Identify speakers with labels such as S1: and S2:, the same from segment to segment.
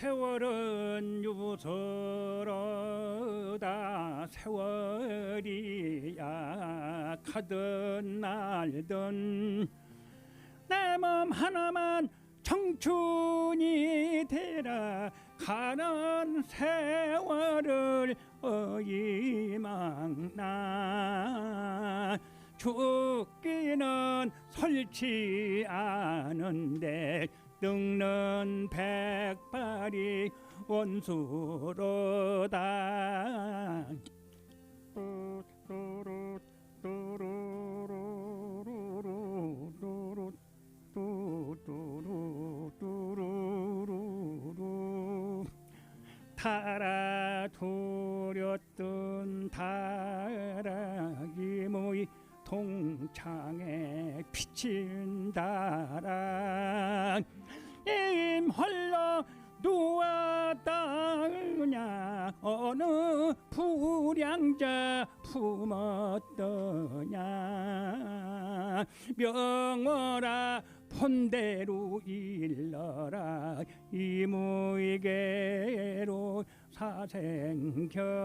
S1: 세월은 유서로다. 세월이 약하던 날든 내 몸 하나만 청춘이 되라. 가는 세월을 어이망나 죽기는 설치 않은데 늙는 백발이 원수로다. 뚜루루 뚜루루루루루루 뚜루루 뚜루루루 타라 두렸던 타락이 모이 동창에 비친다라 임 홀로 누웠더냐? 어느 불량자 품었더냐? 명월아 본대로 일러라. 이무에게로 사생결단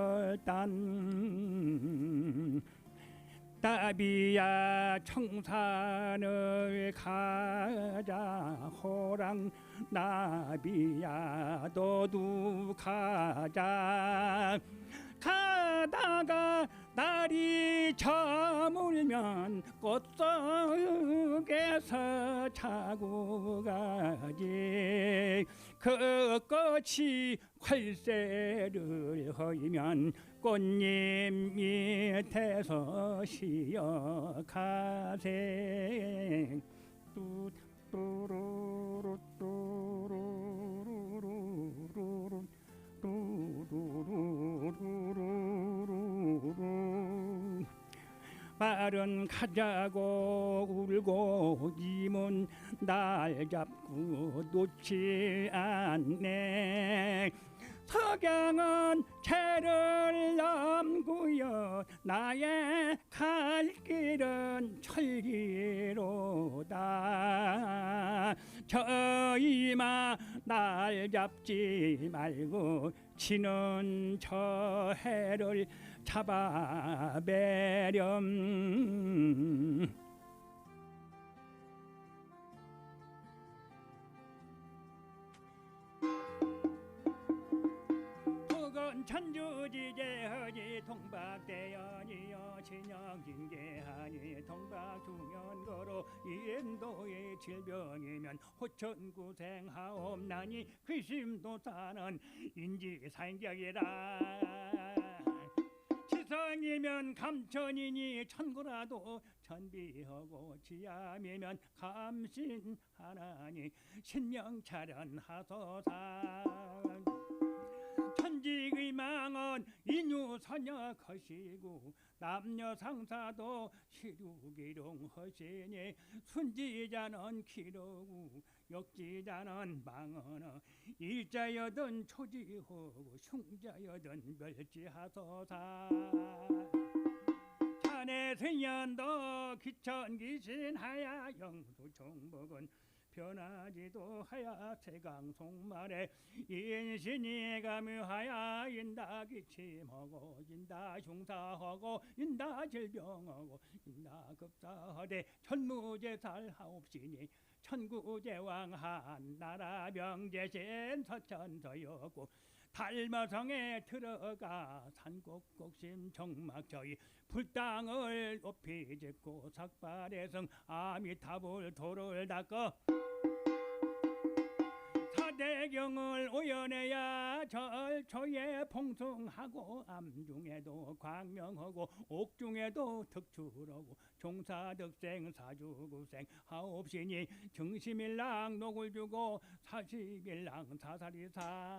S1: 따비야 청산을 가자. 호랑 나비야 너도 가자 가다가 날이 저물면 꽃속에서 자고 가지. 그 꽃이 활새를 허이면 꽃잎 밑에서 쉬어가세. 뚜뚜루루 뚜 말은 가자고 울고 이문 날 잡고 놓지 않네. 석양은 채를 넘고요 나의 갈 길은 철기로다. 저 이마 날 잡지 말고 치는 저 해를 잡아배렴. 북은 천주지제하니 동박대 연이여 진영진계하니 동박중연거로 인도의 질병이면 호천구생하옵나니 귀심도 사는 인지상격이라. 지성이면 감천이니 천구라도 천비하고 지암이면 감신하나니 신명차련하소사 천지의망은 인유선녀 것이고 남녀 상사도 시루기룡 허시니 순지자는 기르고 역지자는 망언어 일자여든 초지하고 흉자여든 멸지하소사. 자네 승연도 기천기신하야 영수총복은 변하지도 하야 세강송말에 인신이 가묘하야 인다 기침하고 인다 흉사하고 인다 질병하고 인다 급사하되 천무제 살하옵시니 천구제왕 한나라 명제신 서천서였고 달마성에 들어가 산곡곡심 정막저희 불당을 높이 짓고 삭발해성 아미타불 도를 닦어 사대경을 오연해야 절초에 봉숭하고 암중에도 광명하고 옥중에도 득출하고 종사득생 사주구생 하옵시니 정심일랑 녹을 주고 사십일랑 사사리사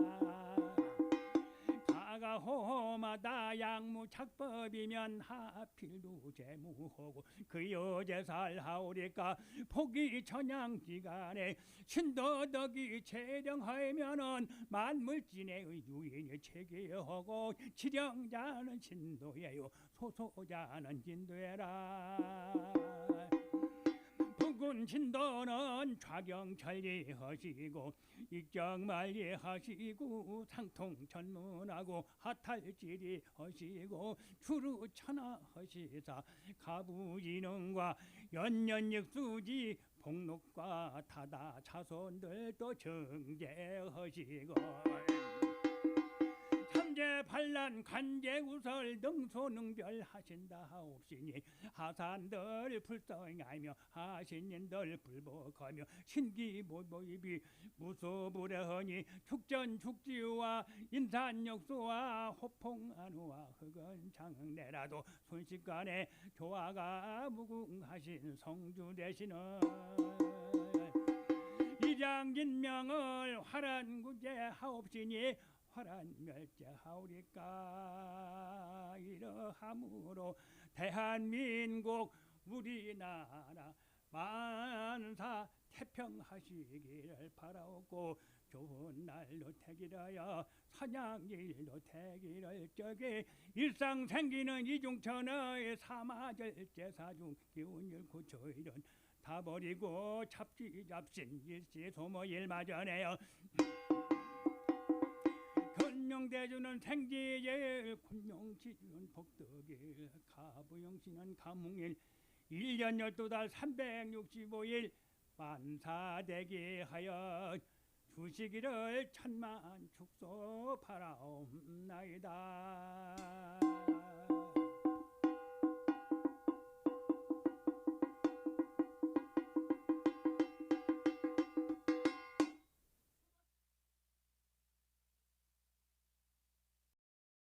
S1: 가가호마다. 양무 착법이면 하필도 재무하고. 그 여제살 하오리까? 포기 천양지간에 신도덕이 재령하면은 만물진의 유인이 체계하고. 지령자는 신도예요. 소소자는 진도해라. 일군 신도는 좌경천리 하시고 입경만리 하시고 상통 전문하고 하탈지리 하시고 추루천하 하시사 가부인흥과 연년익수지 복록과 타다 자손들도 정제하시고 삼재 반란 관제 우설 등소능별 하신다 하옵시니 하산들 불성하며 하신인들 불복하며 신기모모입이 무소불허니 축전 축지와 인산역수와 호풍안우와 흑은 장내라도 순식간에 조화가 무궁하신 성주 대신은 이장진명을 화란구제 하옵시니 화란 멸제하오리까 이러함으로 대한민국 우리나라 만사 태평하시기를 바라옵고 좋은 날로 태기라여 사냥일로 태기를 적에 일상 생기는 이중천의 사마절 제 사중 기운일 구초일은 다 버리고 잡지 잡신 일시 소모 일마전에요 근명대주는 생지일 군용지주는 복덕일 가부영신은 가뭉일 1년 12달 365일 만사대기 하여 주시기를 천만 축소 바라옵나이다